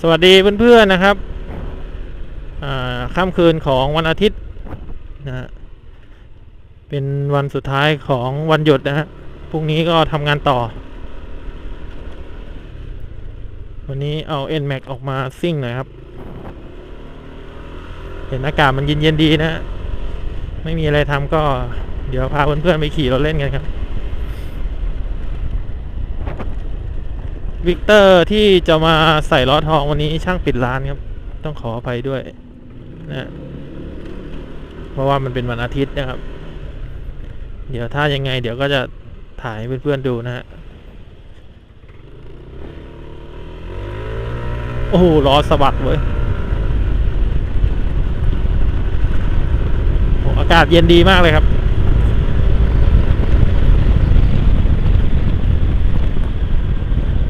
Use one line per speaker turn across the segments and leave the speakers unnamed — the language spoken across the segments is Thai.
สวัสดีเพื่อนๆนะครับอ่าค่ำคืนของวันอาทิตย์นะฮะเป็นวันสุดท้ายของวันหยุดนะฮะพรุ่งนี้ก็ทำงานต่อ วันนี้เอา NMAX ออกมาซิ่งหน่อยครับ เห็นอากาศมันเย็นๆดีนะฮะไม่มีอะไรทำก็เดี๋ยวพาเพื่อนๆไปขี่รถเล่นกันครับ วิกเตอร์ที่จะมาใส่ล้อทองวันนี้ช่างปิดร้านครับ ต้องขออภัยด้วยนะเพราะว่ามันเป็นวันอาทิตย์นะครับ เดี๋ยวถ้ายังไง เดี๋ยวก็จะถ่ายให้เพื่อนๆดูนะฮะโอ้โหล้อสะบัดเว้ยโอ้อากาศเย็นดีมากเลยครับ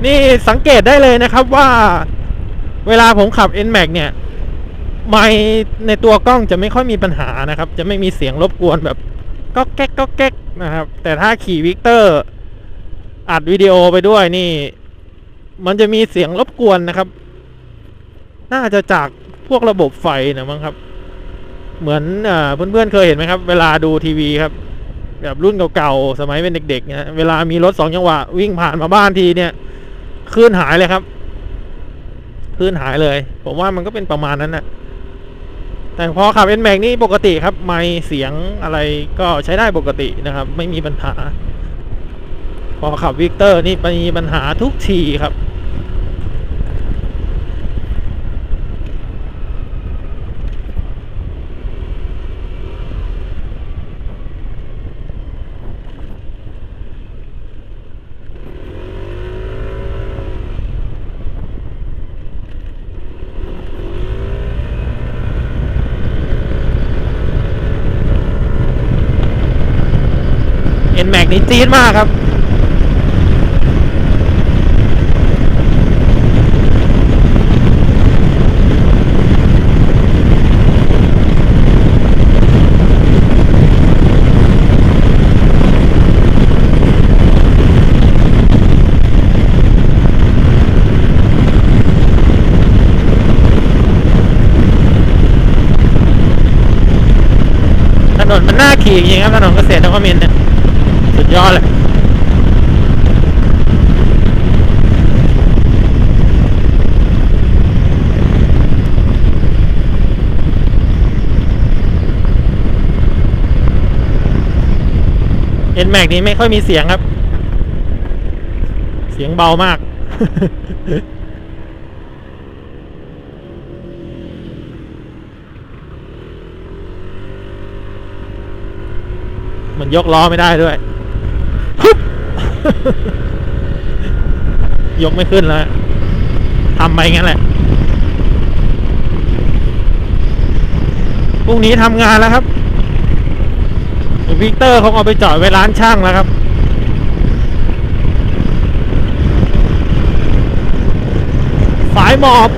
นี่สังเกตได้เลยนะครับว่าเวลาผมขับ NMAX เนี่ย ไมในตัวกล้องจะไม่ค่อยมีปัญหานะครับ จะไม่มีเสียงรบกวนแบบก็แก๊กก็แก๊กนะครับ แต่ถ้าขี่วิกเตอร์อัดวิดีโอไปด้วยนี่ มันจะมีเสียงรบกวนนะครับ น่าจะจากพวกระบบไฟนะมั้งครับ เหมือนอ่าเพื่อนๆเคยเห็นไหมครับ เวลาดูทีวีครับ แบบรุ่นเก่าๆสมัยเป็นเด็กๆเนี่ยเวลามีรถสองจังหวะวิ่งผ่านมาบ้านทีเนี่ย คลื่นหายเลยครับคลื่นหายเลย ผมว่ามันก็เป็นประมาณนั้นนะแต่พอขับ n m a x นี่ปกติครับ ไม่เสียงอะไรก็ใช้ได้ปกตินะครับ ไม่มีปัญหา พอขับวิกเตอร์นี่มีปัญหาทุกทีครับ n m a x นี่จี๊ดมากครับ ถนนมันน่าขี่จริงครับถนนเกษตรนวมินเนี่ย ยอดเลยเอ็นแม็กนี้ไม่ค่อยมีเสียงครับ เสียงเบามาก มันยกล้อไม่ได้ด้วย ยกไม่ขึ้นแล้วทำไปงั้นแหละพรุ่งนี้ทำงานแล้วครับวิกเตอร์เขาเอาไปจอดไว้ร้านช่างแล้วครับ สายหมอบ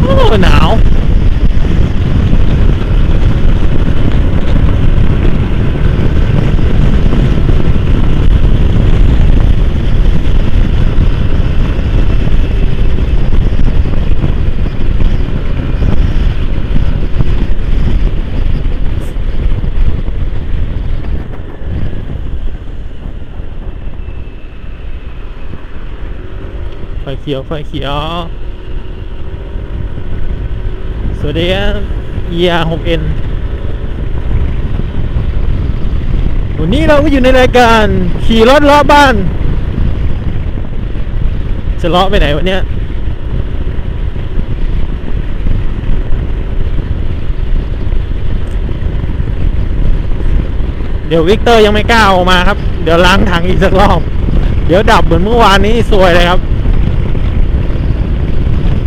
โอ้หนาว ไฟ เขียวไฟเขียว สวัสดีครับ ER 6N วันนี้เราก็อยู่ในรายการขี่รถเลาะบ้าน จะเลาะไปไหนวันเนี้ยเดี๋ยววิกเตอร์ยังไม่กล้าออกมาครับ เดี๋ยวล้างถังอีกสักรอบ เดี๋ยวดับเหมือนเมื่อวานนี้สวยเลยครับ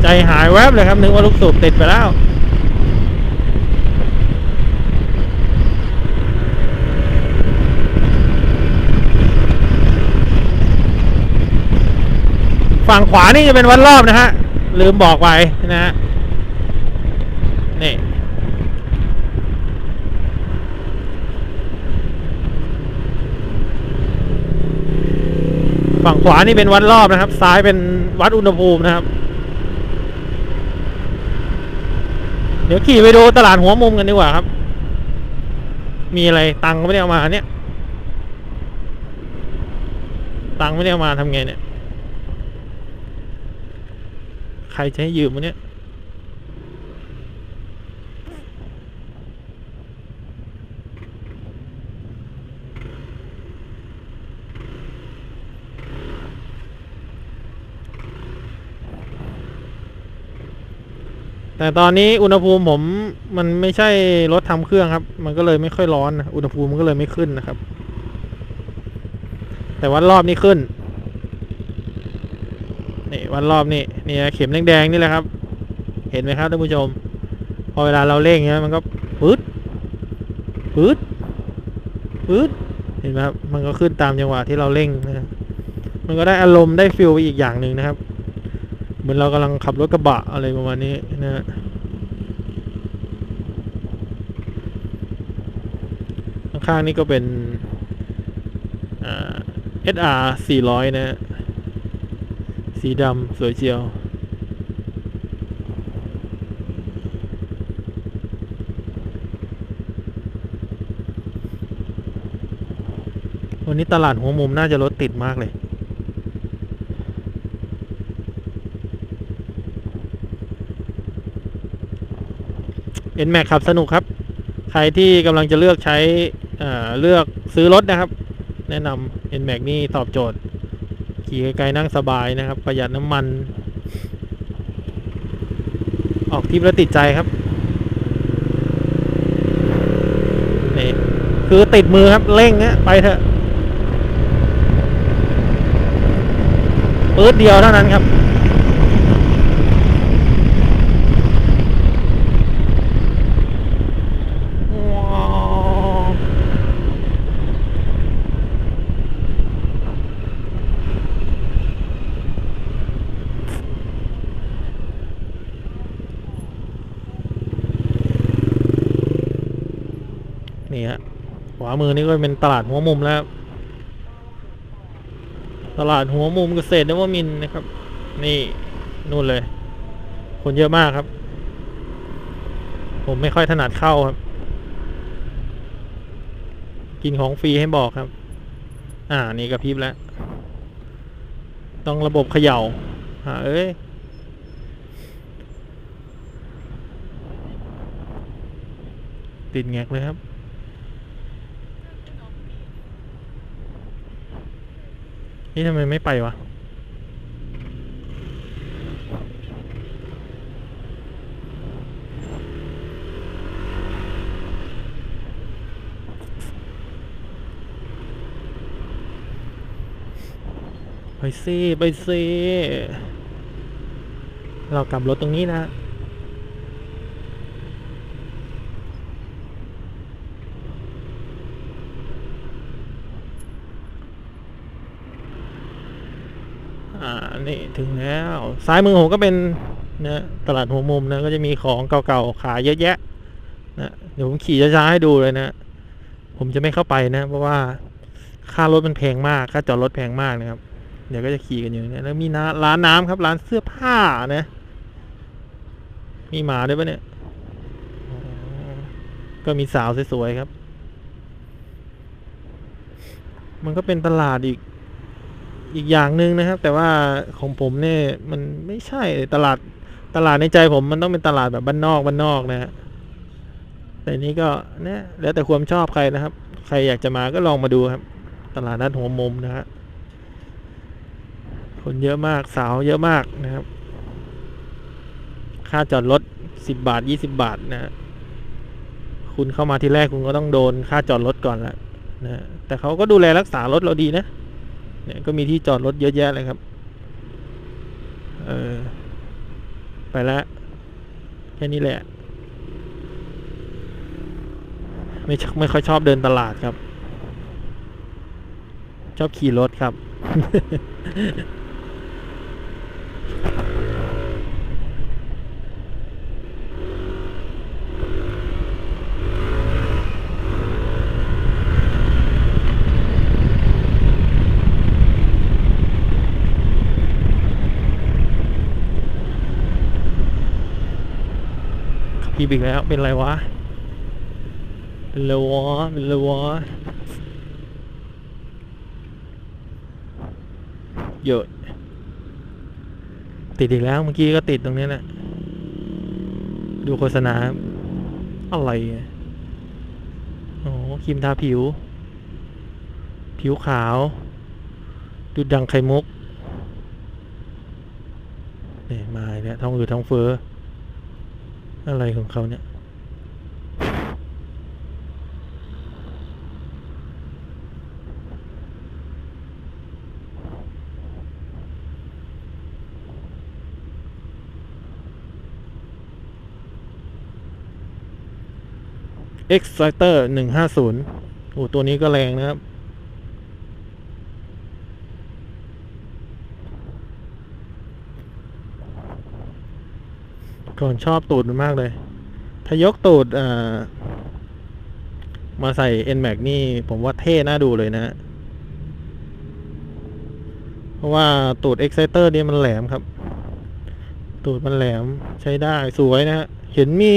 ใจหายแวบเลยครับนึกว่าลูกสูบติดไปแล้วฝั่งขวานี่จะเป็นวัดรอบนะฮะ ลืมบอกไปนะฮะ นี่ ฝั่งขวานี่เป็นวัดรอบนะครับ ซ้ายเป็นวัดอุณหภูมินะครับ เดี๋ยวขี่ไปดูตลาดหัวมุมกันดีกว่าครับ มีอะไรตังค์ก็ไม่ได้เอามาเนี่ย ตังค์ไม่ได้เอามาทำไงเนี่ย ใครจะให้ยืมวะเนี่ย แต่ตอนนี้อุณหภูมิผมมันไม่ใช่รถทำเครื่องครับ มันก็เลยไม่ค่อยร้อนนะอุณหภูมิมันก็เลยไม่ขึ้นนะครับ แต่วันรอบนี้ขึ้นนี่วันรอบนี่นี่เข็มแดงๆนี่แหละครับ เห็นไหมครับท่านผู้ชม พอเวลาเราเร่งเนี้ยมันก็ปื๊ดปื๊ดปื๊ดเห็นไหมครับมันก็ขึ้นตามจังหวะที่เราเร่งนะมันก็ได้อารมณ์ได้ฟิลไปอีกอย่างหนึ่งนะครับ เหมือนเรากำลังขับรถกระบะอะไรประมาณนี้นะฮะข้างๆนี่ก็เป็นอ่า SR 400นะฮะสีดำสวยเจียววันนี้ตลาดหัวมุมน่าจะรถติดมากเลย เอ็นแม็กขับสนุกครับ ใครที่กำลังจะเลือกใช้เอ่อเลือกซื้อรถนะครับ แนะนำ n m a x นี่ตอบโจทย์ ขี่ไกลๆนั่งสบายนะครับ ประหยัดน้ำมัน ออกทริปแล้วติดใจครับนี่คือติดมือครับเร่งนะไปเถอะปื๊ดเดียวเท่านั้นครับ ว้าวนี่ฮะขวา มือนี่ก็เป็นตลาดหัวมุมแล้วตลาดหัวมุมเกษตรนวมินนะครับ นี่นู่นเลย คนเยอะมากครับ ผมไม่ค่อยถนัดเข้าครับ กินของฟรีให้บอกครับ อ่านี่กระพริบแล้ว ต้องระบบเขย่าอ่าเอ้ยติดแงกเลยครับ นี่ทำไมไม่ไปวะ ไปสิไปสิเรากลับรถตรงนี้นะ อ่านี่ถึงแล้วซ้ายมือผมก็เป็นนะตลาดหัวมุมนะก็จะมีของเก่าๆขายเยอะแยะนะเดี๋ยวผมขี่ช้าๆให้ดูเลยนะ ผมจะไม่เข้าไปนะ เพราะว่าค่ารถมันแพงมากค่าจอดรถแพงมากนะครับ เดี๋ยวก็จะขี่กันอยู่นี่ยแล้วมีน้าร้านน้ำครับ ร้านเสื้อผ้านะ มีหมาด้วยปะเนี่ยก็มีสาวสวยๆครับ มันก็เป็นตลาดอีก อีกอย่างหนึ่งนะครับ แต่ว่าของผมเนี่ยมันไม่ใช่ตลาดตลาดในใจผมมันต้องเป็นตลาดแบบบ้านนอกบ้านนอกนะฮะแต่นี้ก็เนี่ยแล้วแต่ความชอบใครนะครับ ใครอยากจะมาก็ลองมาดูครับ ตลาดนัดหัวมุมนะฮะคนเยอะมากสาวเยอะมากนะครับ ค่าจอดรถสิบบาทยี่สิบบาทนะฮะคุณเข้ามาที่แรกคุณก็ต้องโดนค่าจอดรถก่อนละนะแต่เขาก็ดูแลรักษารถเราดีนะ เนี่ยก็มีที่จอดรถเยอะแยะเลยครับ เออ ไปแล้วแค่นี้แหละ ไม่ชไม่ค่อยชอบเดินตลาดครับ ชอบขี่รถครับ พีบอีกแล้ว เป็นไรวะ เป็นไรวะ เป็นไรวะ เยอะ ติดอีกแล้วเมื่อกี้ก็ติดตรงนี้แหละ ดูโฆษณา อะไรอะโอ้ครีมทาผิว ผิวขาว ดูดังไข่มุกเนี่ยมาอีกแล้วท้องอืดท้องเฟ้อ อะไรของเขาเนี่ย Exciter หนึ่งห้าศูนย์โอ้ตัวนี้ก็แรงนะครับ ก่อนชอบตูดมันมากเลย ถ้ายกตูดมาใส่ NMAX นี่ผมว่าเท่น่าดูเลยนะ เพราะว่าตูด Exciter นี่มันแหลมครับ ตูดมันแหลมใช้ได้สวยนะฮะ เห็นมี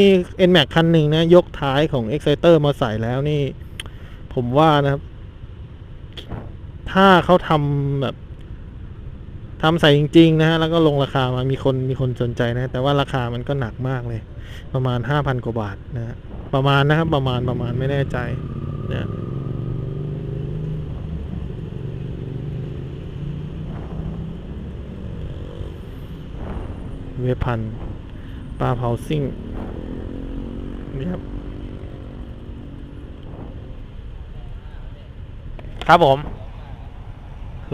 NMAX คันหนึ่งนะ ยกท้ายของ Exciter มาใส่แล้วนี่ ผมว่านะครับ ถ้าเขาทำแบบ ทำใส่จริงๆนะฮะแล้วก็ลงราคามามีคนมีคนสนใจนะ แต่ว่าราคามันก็หนักมากเลย ประมาณห้าพันกว่าบาทนะฮะประมาณนะครับประมาณประมาณไม่แน่ใจนะเวพันปลาเผาซิ่งนี่ครับ ครับผม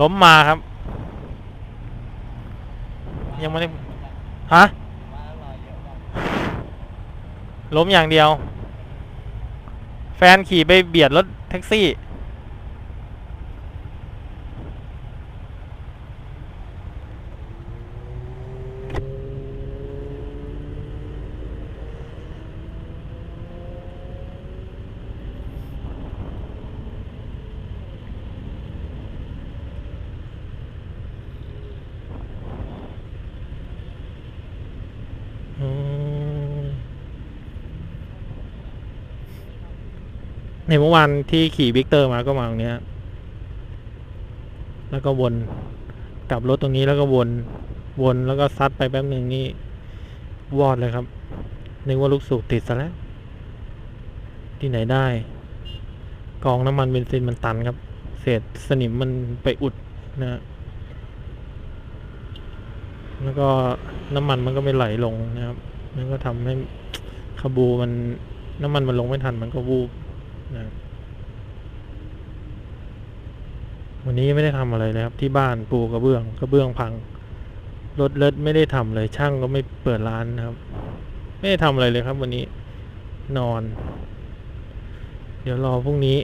ล้มมาครับ ยังไม่ได้ฮะล้มอย่างเดียว แฟนขี่ไปเบียดรถแท็กซี่ อืมใน เมื่อวานที่ขี่วิกเตอร์มาก็มาตรงนี้แล้วก็วนกลับรถตรงนี้แล้วก็วน วนแล้วก็ซัดไปแป๊บหนึ่งนี่วอดเลยครับนึกว่าลูกสูบติดซะแล้ว ที่ไหนได้ กองน้ำมันเบนซินมันตันครับ เศษสนิมมันไปอุดนะฮะแล้วก็น้ำมันมันก็ไม่ไหลลงนะครับ นั่นก็ทำให้ขบูมันน้ำมันมันลงไม่ทันมันก็วูบ นะวันนี้ไม่ได้ทำอะไรเลยครับ ที่บ้านปูกระเบื้องกระเบื้องพังรถเลิศไม่ได้ทำเลยช่างก็ไม่เปิดร้านนะครับ ไม่ได้ทำอะไรเลยครับ วันนี้นอน เดี๋ยวรอพรุ่งนี้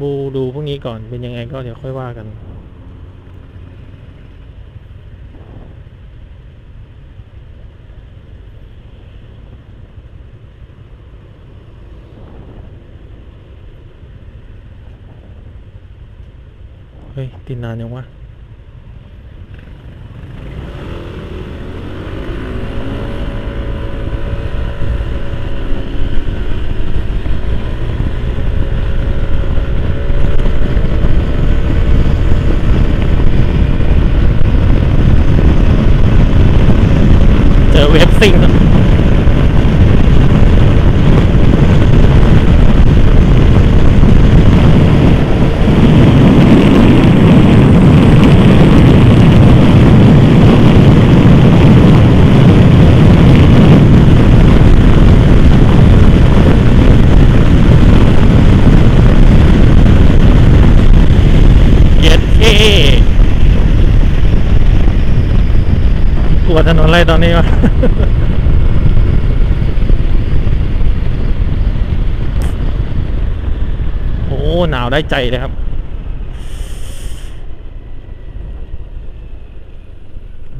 บูดูพรุ่งนี้ก่อนเป็นยังไงก็เดี๋ยวค่อยว่ากัน เฮ้ยติดนานยังวะเจอเว็บซิง ท่กลัวถนนอะไรตอนนี้วะโอ้หนาวได้ใจเลยครับ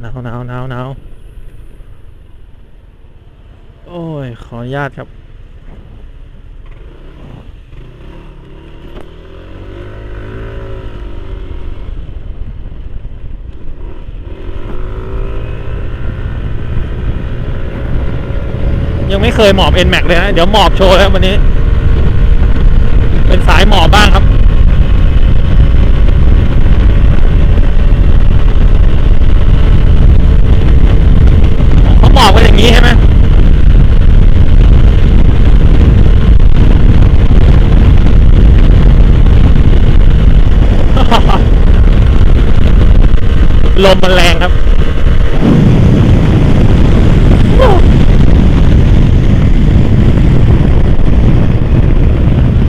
หนาวหนาวหนาวหนาวโอ้ย ขออนุญาตครับ ยังไม่เคยหมอบ N Max เลยนะเดี๋ยวหมอบโชว์แล้ววันนี้ เป็นสายหมอบบ้างครับเขาหมอบกันอย่างนี้ใช่ไหมลมมันแรงครับ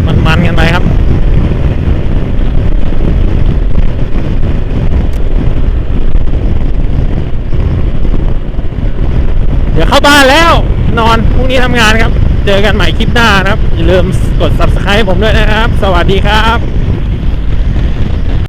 มันมันๆกันไปครับ เดี๋ยวเข้าบ้านแล้ว นอนพรุ่งนี้ ทำงานครับ เจอกันใหม่คลิปหน้านะครับ อย่าลืมกด subscribe ผมด้วยนะครับ สวัสดีครับ